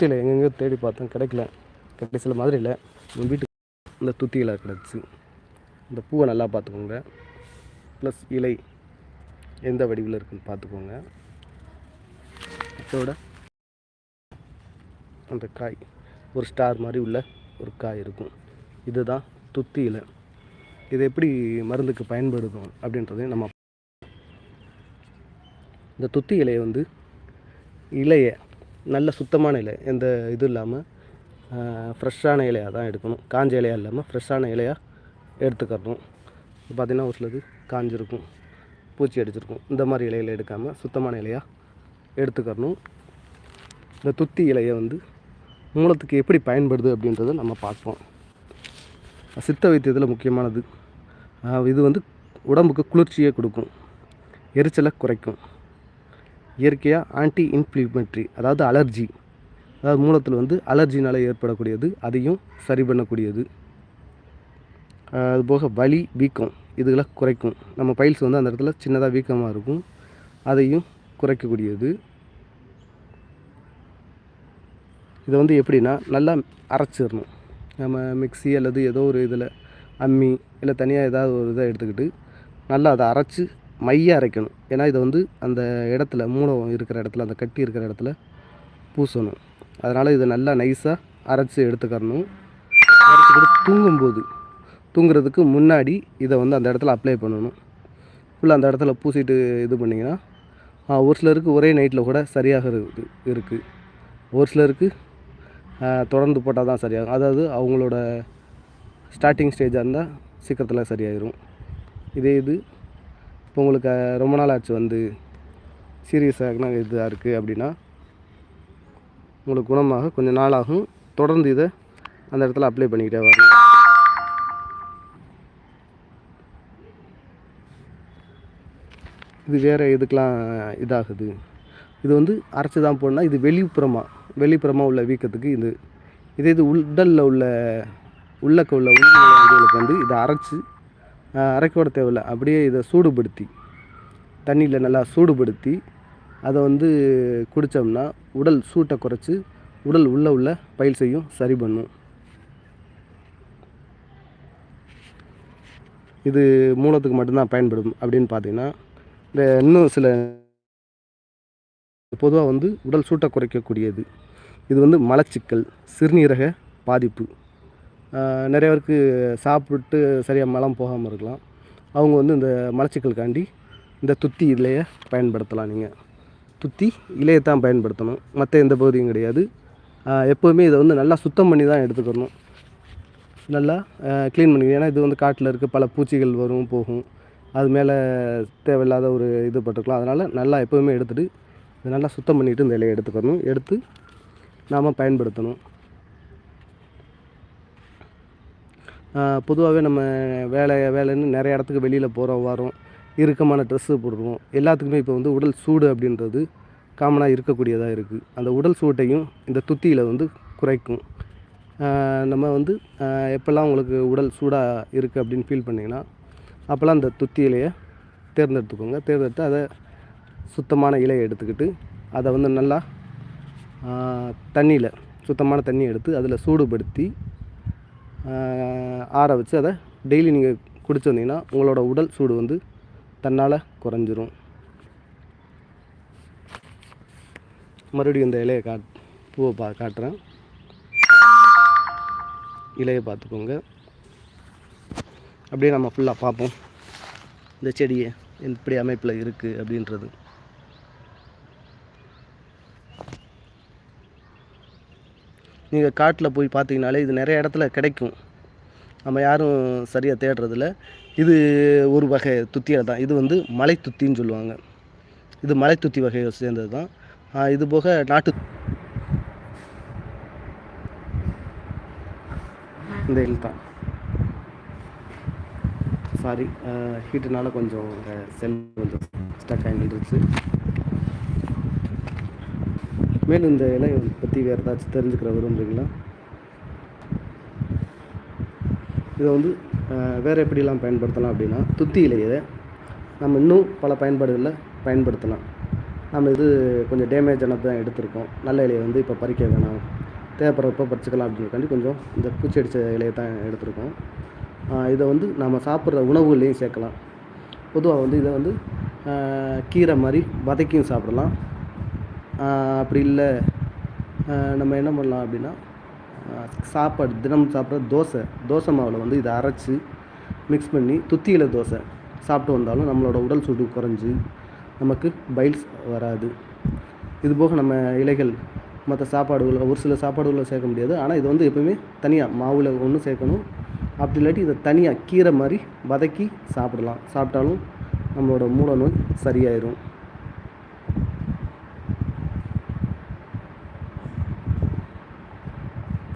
துத்தியில் எங்கெங்கே தேடி பார்த்தோம் கிடைக்கல. கடைசியில் மாதிரி இல்லை. நம்ம வீட்டுக்கு இந்த துத்தி இலை கிடச்சி இந்த பூவை நல்லா பார்த்துக்கோங்க. ப்ளஸ் இலை எந்த வடிவில் இருக்குன்னு பார்த்துக்கோங்க. அதோட அந்த காய் ஒரு ஸ்டார் மாதிரி உள்ள ஒரு காய் இருக்கும். இதுதான் துத்தி இலை. இது எப்படி மருந்துக்கு பயன்படுத்தும் அப்படின்றதையும் நம்ம இந்த துத்தி இலையை வந்து இலையை நல்ல சுத்தமான இலை எந்த இது இல்லாமல் ஃப்ரெஷ்ஷான இலையாக தான் எடுக்கணும். காஞ்ச இலையாக இல்லாமல் ஃப்ரெஷ்ஷான இலையாக எடுத்துக்கறணும். இப்போ பார்த்திங்கன்னா ஒரு சிலது காஞ்சிருக்கும் பூச்சி அடிச்சிருக்கும். இந்த மாதிரி இலையில எடுக்காமல் சுத்தமான இலையாக எடுத்துக்கறணும். இந்த துத்தி இலையை வந்து மூலத்துக்கு எப்படி பயன்படுது அப்படின்றத நம்ம பார்ப்போம். சித்த வைத்தியத்தில் முக்கியமானது இது வந்து உடம்புக்கு குளிர்ச்சியை கொடுக்கும் எரிச்சலை குறைக்கும். இயற்கையாக ஆன்டி இன்ஃப்ளிமெட்ரி அதாவது அலர்ஜி அதாவது மூலத்தில் வந்து அலர்ஜினால் ஏற்படக்கூடியது அதையும் சரி பண்ணக்கூடியது. அதுபோக அது போக வலி வீக்கம் இதுகளை குறைக்கும். நம்ம பைல்ஸ் வந்து அந்த இடத்துல சின்னதாக வீக்கமாக இருக்கும். அதையும் குறைக்கக்கூடியது. இதை வந்து எப்படின்னா நல்லா அரைச்சிடணும். நம்ம மிக்ஸி அல்லது ஏதோ ஒரு இதில் அம்மி இல்லை தனியாக ஏதாவது ஒரு இதை எடுத்துக்கிட்டு நல்லா அதை அரைச்சி மைய அரைக்கணும். ஏன்னா இதை வந்து அந்த இடத்துல மூலம் இருக்கிற இடத்துல அந்த கட்டி இருக்கிற இடத்துல பூசணும். அதனால் இதை நல்லா நைஸாக அரைச்சி எடுத்துக்கறணும். எடுத்துக்கிட்டு தூங்கும்போது தூங்குறதுக்கு முன்னாடி இதை வந்து அந்த இடத்துல அப்ளை பண்ணணும். ஃபுல்லாக அந்த இடத்துல பூசிட்டு இது பண்ணிங்கன்னா ஒரு சிலருக்கு ஒரே நைட்டில் கூட சரியாக இருக்குது இருக்குது ஒரு சிலருக்கு தொடர்ந்து போட்டால் தான் சரியாகும். அதாவது அவங்களோட ஸ்டார்டிங் ஸ்டேஜாக இருந்தால் சீக்கிரத்தில் சரியாயிரும். இதே இது இப்போ உங்களுக்கு ரொம்ப நாள் ஆச்சு வந்து சீரியஸாக இதாக இருக்குது அப்படின்னா உங்களுக்கு குணமாக கொஞ்சம் நாளாகும் தொடர்ந்து இதை அந்த இடத்துல அப்ளை பண்ணிக்கிட்டே வரணும். இது வேறு இதுக்கெலாம் இதாகுது? இது வந்து அரைச்சி தான் போடணும் இது வெளிப்புறமாக வெளிப்புறமாக உள்ள வீக்கத்துக்கு இது இதே இது உடலில் உள்ள உள்ளக்க உள்ள உள்ள வந்து இதை அரைச்சி அரைக்க விட தேவையில்ல. அப்படியே இதை சூடுபடுத்தி தண்ணியில் நல்லா சூடுபடுத்தி அதை வந்து குடித்தோம்னா உடல் சூட்டை குறைச்சி உடல் உள்ளே உள்ள செய்யும் சரி பண்ணும். இது மூலத்துக்கு மட்டும்தான் பயன்படும் அப்படின்னு பார்த்தீங்கன்னா இந்த இன்னும் சில பொதுவாக வந்து உடல் சூட்டை குறைக்கக்கூடியது. இது வந்து மலச்சிக்கல் சிறுநீரக பாதிப்பு. நிறைய பேருக்கு சாப்பிட்டு சரியாக மலம் போகாமல் இருக்கலாம். அவங்க வந்து இந்த மலச்சிக்கலுக்காண்டி இந்த துத்தி இலையை பயன்படுத்தலாம் நீங்கள் துத்தி இலையை தான் பயன்படுத்தணும். மற்ற எந்த பகுதியும் கிடையாது. எப்போவுமே இதை வந்து நல்லா சுத்தம் பண்ணி தான் எடுத்துக்கணும். நல்லா க்ளீன் பண்ணிக்கணும். ஏன்னா இது வந்து காட்டில் இருக்க பல பூச்சிகள் வரும் போகும். அது மேலே தேவையில்லாத ஒரு இது பட்டுருக்கலாம் அதனால் நல்லா எப்போவுமே எடுத்துகிட்டு இதை நல்லா சுத்தம் பண்ணிவிட்டு இந்த இலையை எடுத்துக்கணும். எடுத்து நாம் பயன்படுத்தணும். பொதுவாகவே நம்ம வேலை வேலைன்னு நிறைய இடத்துக்கு வெளியில் போகிறோம் வரோம். இறுக்கமான ட்ரெஸ்ஸு போடுறோம். எல்லாத்துக்குமே இப்போ வந்து உடல் சூடு அப்படின்றது காமனாக இருக்கக்கூடியதாக இருக்குது அந்த உடல் சூட்டையும் இந்த துத்தியில் வந்து குறைக்கும். நம்ம வந்து எப்போல்லாம் உங்களுக்கு உடல் சூடாக இருக்குது அப்படின்னு ஃபீல் பண்ணிங்கன்னா அப்போல்லாம் அந்த துத்தியிலையே இலையை தேர்ந்தெடுத்துக்கோங்க. தேர்ந்தெடுத்து அதை சுத்தமான இலையை எடுத்துக்கிட்டு அதை வந்து நல்லா தண்ணியில் சுத்தமான தண்ணி எடுத்து அதில் சூடுபடுத்தி ஆற வச்சு அதை டெய்லி நீங்கள் குடிச்சு வந்தீங்கன்னா உங்களோட உடல் சூடு வந்து தன்னால் குறைஞ்சிரும். மறுபடியும் இந்த இலையை காட் பூவை பா காட்டுறேன். இலையை பார்த்துக்கோங்க. அப்படியே நம்ம ஃபுல்லாக பார்ப்போம். இந்த செடியை எப்படி அமைப்பில் இருக்குது அப்படின்றது. நீங்கள் காட்டில் போய் பார்த்தீங்கனாலே இது நிறைய இடத்துல கிடைக்கும். நம்ம யாரும் சரியாக தேடுறதில்ல. இது ஒரு வகை துத்தியில் தான். இது வந்து மலை துத்தின்னு சொல்லுவாங்க. இது மலை துத்தி வகையை சேர்ந்தது தான். இது போக நாட்டு இந்த இல் தான். சாரி ஹீட்டுனால கொஞ்சம் செல் கொஞ்சம் ஸ்டக் ஆகிட்டு இருந்துச்சு. மேலும் இந்த இலையை பற்றி வேறு ஏதாச்சும் தெரிஞ்சுக்கிற விரும்புகிறீங்களா இதை வந்து வேறு எப்படிலாம் பயன்படுத்தலாம் அப்படின்னா துத்தி இலையை நம்ம இன்னும் பல பயன்பாடுகளில் பயன்படுத்தலாம். நம்ம இது கொஞ்சம் டேமேஜ் ஆனது தான் எடுத்திருக்கோம். நல்ல இலையை வந்து இப்போ பறிக்க வேணாம். தேவைப்படுறப்ப பறிச்சுக்கலாம் அப்படின்றக்காண்டி கொஞ்சம் இந்த பூச்சி அடித்த இலையை தான் எடுத்திருக்கோம். இதை வந்து நம்ம சாப்பிட்ற உணவுகளையும் சேர்க்கலாம். பொதுவாக வந்து இதை வந்து கீரை மாதிரி வதக்கியும் சாப்பிடலாம். அப்படி இல்லை. நம்ம என்ன பண்ணலாம் அப்படின்னா சாப்பாடு தினம் சாப்பிட்ற தோசை தோசை மாவில் வந்து இதை அரைச்சி மிக்ஸ் பண்ணி துத்தியில் தோசை சாப்பிட்டு வந்தாலும் நம்மளோட உடல் சூடு குறைஞ்சி நமக்கு பைல்ஸ் வராது. இது போக நம்ம இலைகள் மற்ற சாப்பாடுகளை ஒரு சில சாப்பாடுகளை சேர்க்க முடியாது. ஆனால் இது வந்து எப்பவுமே தனியாக மாவில் ஒன்று சேர்க்கணும். அப்படி இல்லாட்டி இதை தனியாக கீரை மாதிரி வதக்கி சாப்பிடலாம். சாப்பிட்டாலும் நம்மளோட மூல நோய் சரியாயிரும்.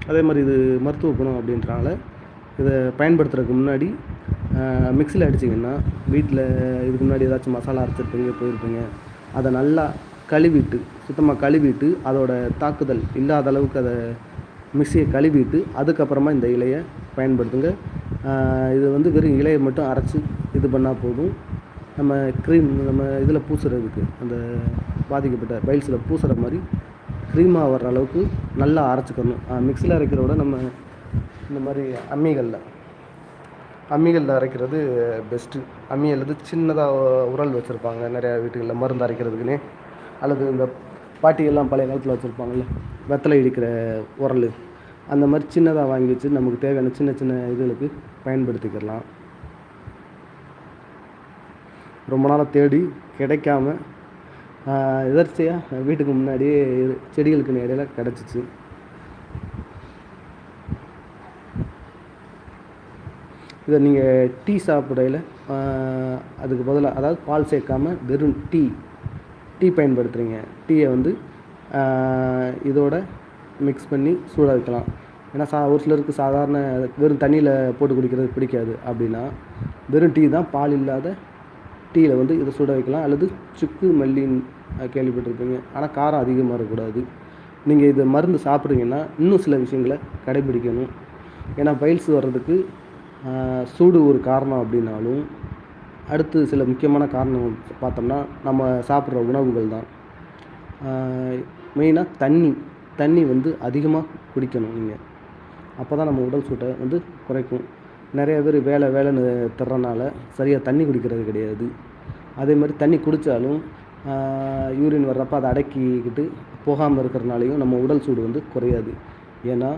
அதே மாதிரி இது மருத்துவ குணம் அப்படின்றனால இதை பயன்படுத்துறதுக்கு முன்னாடி மிக்சியில் அடிச்சிங்கன்னா வீட்டில் இதுக்கு முன்னாடி ஏதாச்சும் மசாலா அரைச்சிருப்பீங்க போயிருப்பீங்க. அதை நல்லா கழுவிட்டு சுத்தமாக கழுவிட்டு அதோட தாக்குதல் இல்லாத அளவுக்கு அதை மிக்சியை கழுவிட்டு அதுக்கப்புறமா இந்த இலையை பயன்படுத்துங்க. இது வந்து வெறும் இலையை மட்டும் அரைச்சி இது பண்ணால் போதும். நம்ம க்ரீம் நம்ம இதில் பூசுறதுக்கு அந்த பாதிக்கப்பட்ட பைல்ஸில் பூசுகிற மாதிரி க்ரீமாக வர்ற அளவுக்கு நல்லா அரைச்சிக்கணும். மிக்சியில் அரைக்கிறத விட நம்ம இந்த மாதிரி அம்மிகளில். அம்மிகளில் அரைக்கிறது பெஸ்ட்டு அம்மி அல்லது சின்னதாக உரல் வச்சுருப்பாங்க. நிறையா வீட்டுகளில் மருந்து அரைக்கிறதுக்குன்னே. அல்லது இந்த பாட்டியெல்லாம் பழைய காலத்தில் வச்சுருப்பாங்கல்ல. வெத்தலை இடிக்கிற உரல். அந்த மாதிரி சின்னதாக வாங்கி வச்சு நமக்கு தேவையான சின்ன சின்ன இதுகளுக்கு பயன்படுத்திக்கலாம். ரொம்ப நாளாக தேடி கிடைக்காம எதர்ச்சியாக வீட்டுக்கு முன்னாடியே செடிகளுக்கு இடையில கிடச்சிச்சு. இதை நீங்கள் டீ சாப்பிடையில் அதுக்கு பதிலாக அதாவது பால் சேர்க்காமல் வெறும் டீ டீ பயன்படுத்துகிறீங்க டீயை வந்து இதோட மிக்ஸ் பண்ணி சூட வைக்கலாம் ஏன்னா சா ஒரு சிலருக்கு சாதாரண வெறும் தண்ணியில் போட்டு குடிக்கிறது பிடிக்காது அப்படின்னா வெறும் டீ தான் பால் இல்லாத டீயில் வந்து இதை சுட வைக்கலாம். அல்லது சுக்கு மல்லின்னு கேள்விப்பட்டிருப்பீங்க. ஆனால் காரம் அதிகமாக இருக்கக்கூடாது. நீங்கள் இதை மருந்து சாப்பிட்றீங்கன்னா இன்னும் சில விஷயங்களை கடைபிடிக்கணும். ஏன்னா பைல்ஸ் வர்றதுக்கு சூடு ஒரு காரணம் அப்படின்னாலும் அடுத்து சில முக்கியமான காரணம் பார்த்தோம்னா நம்ம சாப்பிட்ற உணவுகள் தான். மெயினாக தண்ணி. தண்ணி வந்து அதிகமாக குடிக்கணும் நீங்கள் அப்போ தான் நம்ம உடல் சூட்டை வந்து குறைக்கும். நிறைய பேர் வேலை வேலைன்னு தர்றனால சரியாக தண்ணி குடிக்கிறது கிடையாது. அதே மாதிரி தண்ணி குடித்தாலும் யூரின் வர்றப்போ அதை அடக்கிக்கிட்டு போகாமல் இருக்கிறனாலையும் நம்ம உடல் சூடு வந்து குறையாது. ஏன்னா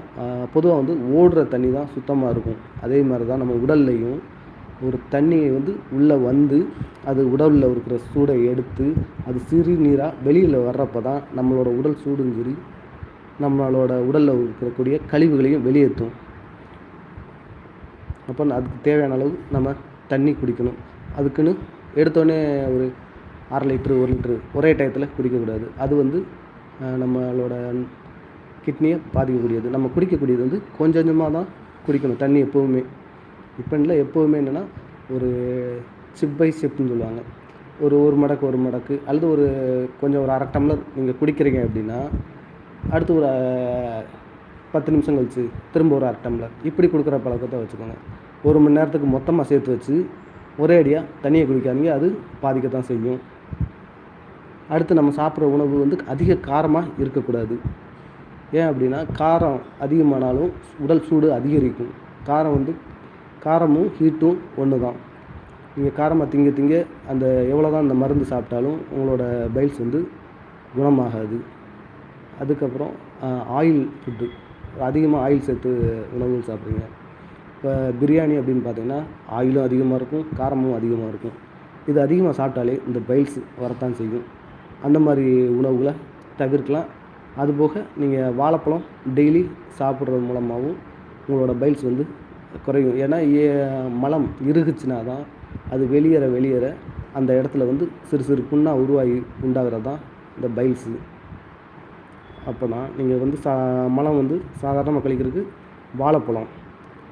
பொதுவாக வந்து ஓடுற தண்ணி தான் சுத்தமாக இருக்கும். அதே மாதிரி தான் நம்ம உடல்லையும் ஒரு தண்ணியை வந்து உள்ளே வந்து அது உடலில் இருக்கிற சூடை எடுத்து அது சிறுநீராக வெளியில் வர்றப்ப தான் நம்மளோட உடல் சூடும் சரி நம்மளோட உடலில் இருக்கக்கூடிய கழிவுகளையும் வெளியேற்றும். அப்போ அதுக்கு தேவையான அளவு நம்ம தண்ணி குடிக்கணும். அதுக்குன்னு எடுத்தோடனே ஒரு அரை லிட்ரு ஒரு லிட்ரு ஒரே டயத்தில் குடிக்கக்கூடாது. அது வந்து நம்மளோட கிட்னியை பாதிக்கக்கூடியது. நம்ம குடிக்கக்கூடியது வந்து கொஞ்சம் கொஞ்சமாக தான் குடிக்கணும். தண்ணி எப்போவுமே. இப்போ இல்லை எப்போவுமே என்னென்னா ஒரு சிப் பை சிப்னு சொல்லுவாங்க. ஒரு ஒரு மடக்கு ஒரு மடக்கு அல்லது ஒரு கொஞ்சம் ஒரு அரை டம்ளர் நீங்கள் குடிக்கிறீங்க அப்படின்னா அடுத்து ஒரு பத்து நிமிஷம் கழிச்சு திரும்ப ஒரு அரை டம்ளர். இப்படி கொடுக்குற பழக்கத்தை வச்சுக்கோங்க. ஒரு மணி நேரத்துக்கு மொத்தமாக சேர்த்து வச்சு ஒரே அடியாக தண்ணியை குடிக்காதீங்க. அது பாதிக்கத்தான் செய்யும். அடுத்து நம்ம சாப்பிட்ற உணவு வந்து அதிக காரமாக இருக்கக்கூடாது. ஏன் அப்படின்னா காரம் அதிகமானாலும் உடல் சூடு அதிகரிக்கும். காரம் வந்து காரமும் ஹீட்டும் ஒன்று தான் நீங்கள் காரமாக திங்க திங்க அந்த எவ்வளோ தான் அந்த மருந்து சாப்பிட்டாலும் உங்களோட பைல்ஸ் வந்து குணமாகாது. அதுக்கப்புறம் ஆயில் ஃபுட்டு அதிகமாக ஆயில் சேர்த்து உணவுகள் சாப்பிட்றீங்க இப்போ பிரியாணி அப்படின்னு பார்த்தீங்கன்னா ஆயிலும் அதிகமாக இருக்கும் காரமும் அதிகமாக இருக்கும். இது அதிகமாக சாப்பிட்டாலே இந்த பைல்ஸ் வரத்தான் செய்யும். அந்த மாதிரி உணவுகளை தவிர்க்கலாம். அதுபோக நீங்கள் வாழைப்பழம் டெய்லி சாப்பிட்றது மூலமாகவும் உங்களோட பைல்ஸ் வந்து குறையும். ஏன்னா ஏ- மலம் இறுகுச்சுனா தான் அது வெளியேற வெளியேற அந்த இடத்துல வந்து சிறு சிறு புண்ணாக உருவாகி உண்டாகிறது தான் இந்த பைல்ஸு அப்போனா நீங்கள் வந்து சா மலம் வந்து சாதாரணமாக கழிக்கிறதுக்கு வாழைப்பழம்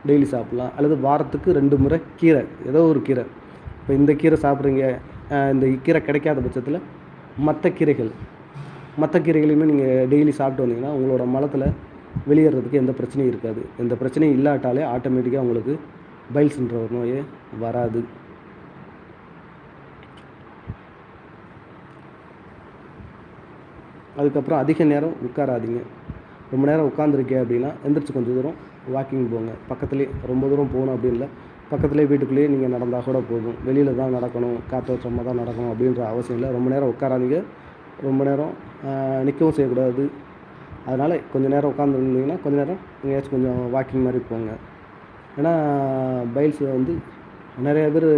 டெய்லி சாப்பிட்லாம். அல்லது வாரத்துக்கு ரெண்டு முறை கீரை ஏதோ ஒரு கீரை. இப்போ இந்த கீரை சாப்பிட்றீங்க இந்த கீரை கிடைக்காத பட்சத்தில் மற்ற கீரைகள் மற்ற கீரைகளையுமே நீங்கள் டெய்லி சாப்பிட்டு வந்தீங்கன்னா உங்களோட மலத்தில் வெளியேறதுக்கு எந்த பிரச்சனையும் இருக்காது. எந்த பிரச்சனையும் இல்லாட்டாலே ஆட்டோமேட்டிக்காக உங்களுக்கு பைல்ஸ்ன்ற ஒரு நோயே வராது. அதுக்கப்புறம் அதிக நேரம் உட்காராதீங்க. ரொம்ப நேரம் உட்காந்துருக்கே அப்படின்னா எந்திரிச்சு கொஞ்சம் தூரம் வாக்கிங் போங்க. பக்கத்துலேயே ரொம்ப தூரம் போகணும் அப்படின்னு இல்லை. பக்கத்துலேயே வீட்டுக்குள்ளேயே நீங்கள் நடந்தால் கூட போதும். வெளியில் தான் நடக்கணும் காற்றோட்டமாக தான் நடக்கணும் அப்படின்ற அவசியம் இல்லை. ரொம்ப நேரம் உட்காராதீங்க. ரொம்ப நேரம் நிற்கவும் செய்யக்கூடாது. அதனால் கொஞ்சம் நேரம் உட்காந்துருந்தீங்கன்னா கொஞ்சம் நேரம் எங்கேயாச்சும் கொஞ்சம் வாக்கிங் மாதிரி போங்க. ஏன்னா பைல்ஸ் வந்து நிறைய பேர்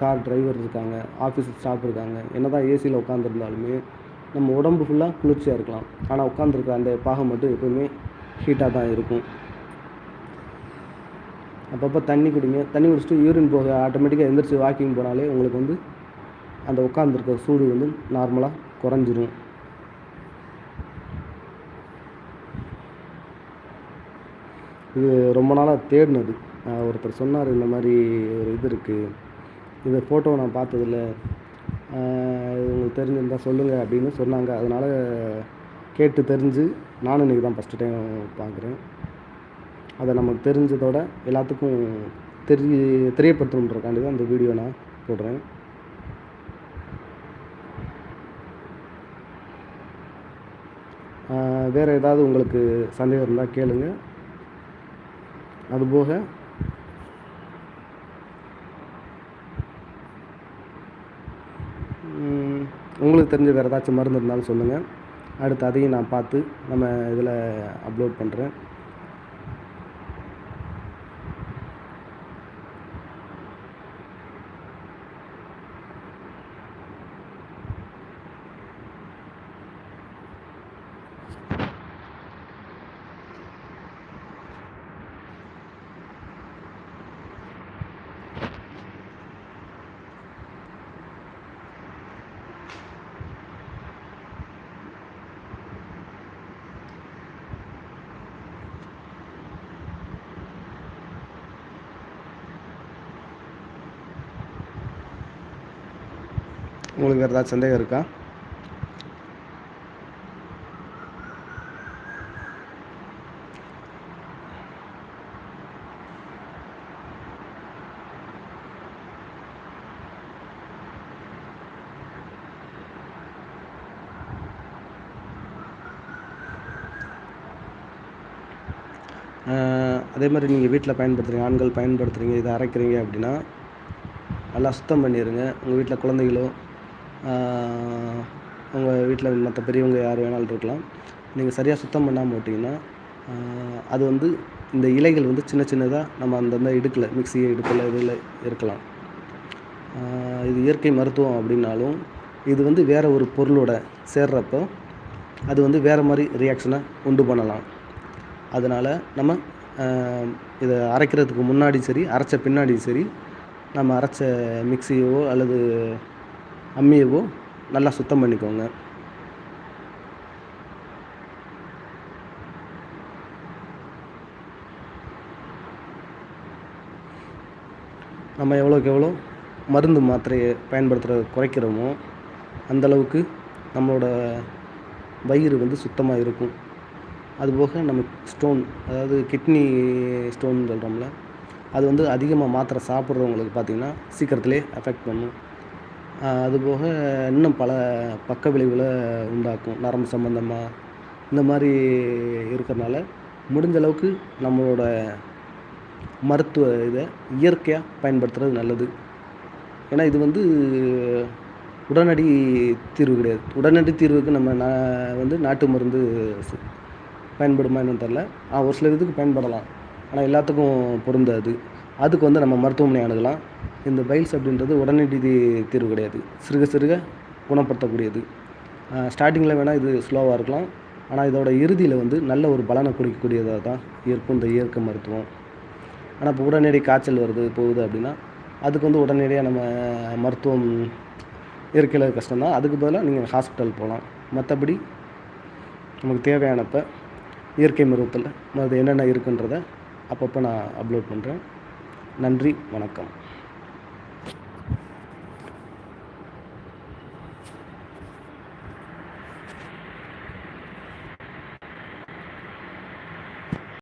கார் டிரைவர் இருக்காங்க ஆஃபீஸ் ஸ்டாஃப் இருக்காங்க. என்ன தான் ஏசியில் உட்காந்துருந்தாலுமே நம்ம உடம்பு ஃபுல்லாக குளிர்ச்சியாக இருக்கலாம். ஆனால் உட்காந்துருக்க அந்த பாகம் மட்டும் எப்போவுமே ஹீட்டாக தான் இருக்கும். அப்பப்போ தண்ணி குடிங்க. தண்ணி குடிச்சிட்டு யூரின் போக ஆட்டோமேட்டிக்காக எந்திரிச்சு வாக்கிங் போனாலே உங்களுக்கு வந்து அந்த உட்காந்துருக்க சூடு வந்து நார்மலாக குறைஞ்சிரும். இது ரொம்ப நாளாக தேடினது. ஒருத்தர் சொன்னார் இந்த மாதிரி ஒரு இது இருக்குது இந்த ஃபோட்டோவை நான் பார்த்ததில்ல. உங்களுக்கு தெரிஞ்சிருந்தால் சொல்லுங்கள் அப்படின்னு சொன்னாங்க. அதனால் கேட்டு தெரிஞ்சு நானும் இன்றைக்கி தான் ஃபஸ்ட்டு டைம் பார்க்குறேன். அதை நமக்கு தெரிஞ்சதோட எல்லாத்துக்கும் தெரிய தெரியப்படுத்தணுன்றக்காண்டி தான் இந்த வீடியோ நான் போடுறேன். வேறு ஏதாவது உங்களுக்கு சந்தேகம் இருந்தால் கேளுங்க. அதுபோக உங்களுக்கு தெரிஞ்ச வேறு ஏதாச்சும் மருந்து இருந்தாலும் சொல்லுங்கள் அடுத்து அதையும் நான் பார்த்து நம்ம இதில் அப்லோட் பண்ணுறேன் உங்களுக்கு வேறு ஏதாவது சந்தேகம் இருக்கா? அதே மாதிரி நீங்கள் வீட்டில் பயன்படுத்துகிறீங்க ஆண்கள் பயன்படுத்துகிறீங்க இதை அரைக்கிறீங்க அப்படின்னா நல்லா சுத்தம் பண்ணிடுங்க. உங்கள் வீட்டில் குழந்தைகளோ உங்கள் வீட்டில் மற்ற பெரியவங்க யார் வேணாலும் இருக்கலாம். நீங்கள் சரியாக சுத்தம் பண்ணாமல் விட்டிங்கன்னா அது வந்து இந்த இலைகள் வந்து சின்ன சின்னதாக நம்ம அந்தந்த இடுக்கில் மிக்சியை இடுக்கில் இதில் இருக்கலாம். இது இயற்கை மருத்துவம் அப்படின்னாலும் இது வந்து வேறு ஒரு பொருளோட சேர்றப்போ அது வந்து வேறு மாதிரி ரியாக்ஷனை உண்டு பண்ணலாம். அதனால் நம்ம இதை அரைக்கிறதுக்கு முன்னாடி சரி அரைச்ச பின்னாடி சரி நம்ம அரைச்ச மிக்சியோ அல்லது அம்மியவோ நல்லா சுத்தம் பண்ணிக்கோங்க. நம்ம எவ்வளோக்கு எவ்வளோ மருந்து மாத்திரையை பயன்படுத்துகிறத குறைக்கிறோமோ அந்தளவுக்கு நம்மளோட வயிறு வந்து சுத்தமாக இருக்கும். அதுபோக நம்ம ஸ்டோன் அதாவது கிட்னி ஸ்டோன் சொல்கிறோம்ல அது வந்து அதிகமாக மாத்திரை சாப்பிட்றவங்களுக்கு பார்த்திங்கன்னா சீக்கிரத்துலேயே அஃபெக்ட் பண்ணும். அதுபோக இன்னும் பல பக்க விளைவுகளை உண்டாக்கும் நரம்பு சம்மந்தமாக இந்த மாதிரி இருக்கிறனால முடிஞ்ச அளவுக்கு நம்மளோட மருத்துவ இதை இயற்கையாக பயன்படுத்துகிறது நல்லது. ஏன்னா இது வந்து உடனடி தீர்வு கிடையாது. உடனடி தீர்வுக்கு நம்ம நான் வந்து நாட்டு மருந்து பயன்படுமா என்னன்னு தெரில ஒரு சில இதுக்கு பயன்படலாம். ஆனால் எல்லாத்துக்கும் பொருந்தாது. அதுக்கு வந்து நம்ம மருத்துவமனை அணுகலாம். இந்த பைல்ஸ் அப்படின்றது உடனடி தீர்வு கிடையாது. சிறுக சிறுக குணப்படுத்தக்கூடியது. ஸ்டார்டிங்கில் வேணால் இது ஸ்லோவாக இருக்கலாம். ஆனால் இதோட இறுதியில் வந்து நல்ல ஒரு பலனை கொடுக்கக்கூடியதாக தான் இருக்கும் இந்த இயற்கை மருத்துவம். ஆனால் இப்போ உடனடி காய்ச்சல் வருது போகுது அப்படின்னா அதுக்கு வந்து உடனடியாக நம்ம மருத்துவம் இயற்கையில் கஷ்டம்தான் அதுக்கு பதிலாக நீங்கள் ஹாஸ்பிட்டல் போகலாம் மற்றபடி நமக்கு தேவையானப்போ இயற்கை மருத்துவத்தில் அது என்னென்ன இருக்குன்றதை அப்பப்போ நான் அப்லோட் பண்ணுறேன் நன்றி வணக்கம்.